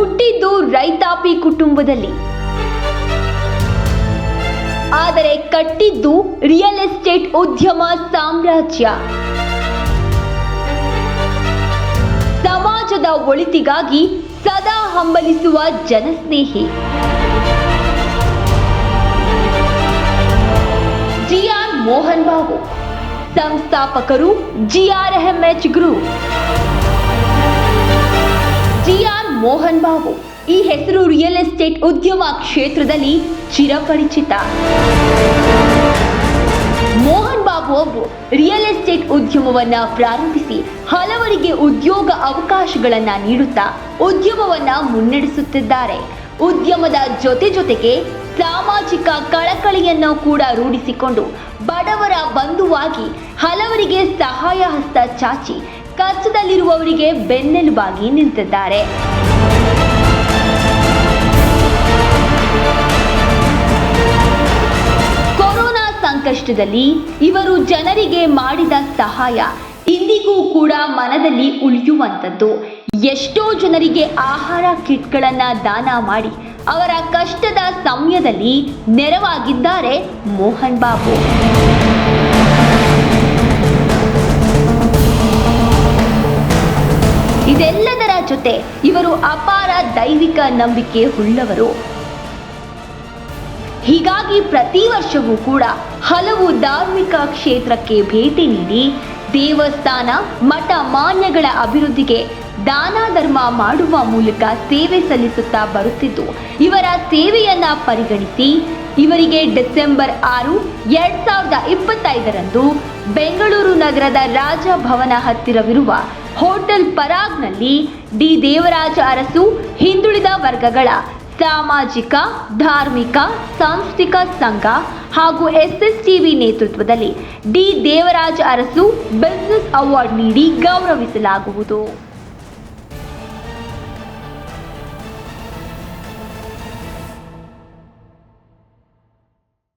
ಹುಟ್ಟಿದ್ದು ರೈತಾಪಿ ಕುಟುಂಬದಲ್ಲಿ. ಆದರೆ ಕಟ್ಟಿದ್ದು ರಿಯಲ್ ಎಸ್ಟೇಟ್ ಉದ್ಯಮ ಸಾಮ್ರಾಜ್ಯ. ಸಮಾಜದ ಒಳಿತಿಗಾಗಿ ಸದಾ ಹಂಬಲಿಸುವ ಜನಸ್ನೇಹಿ. GR Mohan Babu, ಸಂಸ್ಥಾಪಕರು GRMH group. GR Mohan Babu ಈ ಹೆಸರು ರಿಯಲ್ ಎಸ್ಟೇಟ್ ಉದ್ಯಮ ಕ್ಷೇತ್ರದಲ್ಲಿ ಚಿರಪರಿಚಿತ. ಮೋಹನ್ ಬಾಬು ಅವರು ರಿಯಲ್ ಎಸ್ಟೇಟ್ ಉದ್ಯಮವನ್ನ ಪ್ರಾರಂಭಿಸಿ ಹಲವರಿಗೆ ಉದ್ಯೋಗ ಅವಕಾಶಗಳನ್ನ ನೀಡುತ್ತಾ ಉದ್ಯಮವನ್ನ ಮುನ್ನಡೆಸುತ್ತಿದ್ದಾರೆ. ಉದ್ಯಮದ ಜೊತೆ ಜೊತೆಗೆ ಸಾಮಾಜಿಕ ಕಳಕಳಿಯನ್ನು ಕೂಡ ರೂಢಿಸಿಕೊಂಡು ಬಡವರ ಬಂಧುವಾಗಿ ಹಲವರಿಗೆ ಸಹಾಯ ಹಸ್ತ ಚಾಚಿ ಕಷ್ಟದಲ್ಲಿರುವವರಿಗೆ ಬೆನ್ನೆಲುಬಾಗಿ ನಿಂತಿದ್ದಾರೆ. ಕೊರೋನಾ ಸಂಕಷ್ಟದಲ್ಲಿ ಇವರು ಜನರಿಗೆ ಮಾಡಿದ ಸಹಾಯ ಇಂದಿಗೂ ಕೂಡ ಮನದಲ್ಲಿ ಉಳಿಯುವಂಥದ್ದು. ಎಷ್ಟೋ ಜನರಿಗೆ ಆಹಾರ ಕಿಟ್ಗಳನ್ನ ದಾನ ಮಾಡಿ ಅವರ ಕಷ್ಟದ ಸಮಯದಲ್ಲಿ ನೆರವಾಗಿದ್ದಾರೆ ಮೋಹನ್ ಬಾಬು. ಇದೆಲ್ಲದರ ಜೊತೆ ಇವರು ಅಪಾರ ದೈವಿಕ ನಂಬಿಕೆ ಉಳ್ಳವರು. ಹೀಗಾಗಿ ಪ್ರತಿ ವರ್ಷವೂ ಕೂಡ ಹಲವು ಧಾರ್ಮಿಕ ಕ್ಷೇತ್ರಕ್ಕೆ ಭೇಟಿ ನೀಡಿ ದೇವಸ್ಥಾನ, ಮಠ ಮಾನ್ಯಗಳ ಅಭಿವೃದ್ಧಿಗೆ ದಾನ ಧರ್ಮ ಮಾಡುವ ಮೂಲಕ ಸೇವೆ ಸಲ್ಲಿಸುತ್ತಾ ಬರುತ್ತಿದ್ದು, ಇವರ ಸೇವೆಯನ್ನ ಪರಿಗಣಿಸಿ ಇವರಿಗೆ ಡಿಸೆಂಬರ್ ಆರು, ಎರಡ್ ಸಾವಿರದ ಇಪ್ಪತ್ತೈದರಂದು ಬೆಂಗಳೂರು ನಗರದ ರಾಜಭವನ ಹತ್ತಿರವಿರುವ ಹೋಟೆಲ್ ಪರಾಗ್ನಲ್ಲಿ ಡಿ ದೇವರಾಜ ಅರಸು, ಹಿಂದುಳಿದ ವರ್ಗಗಳ ಸಾಮಾಜಿಕ, ಧಾರ್ಮಿಕ, ಸಾಂಸ್ಥಿಕ ಸಂಘ ಹಾಗೂ ಎಸ್ಎಸ್ ಟಿವಿ ನೇತೃತ್ವದಲ್ಲಿ D Devaraja Arasu business award ನೀಡಿ ಗೌರವಿಸಲಾಗುವುದು.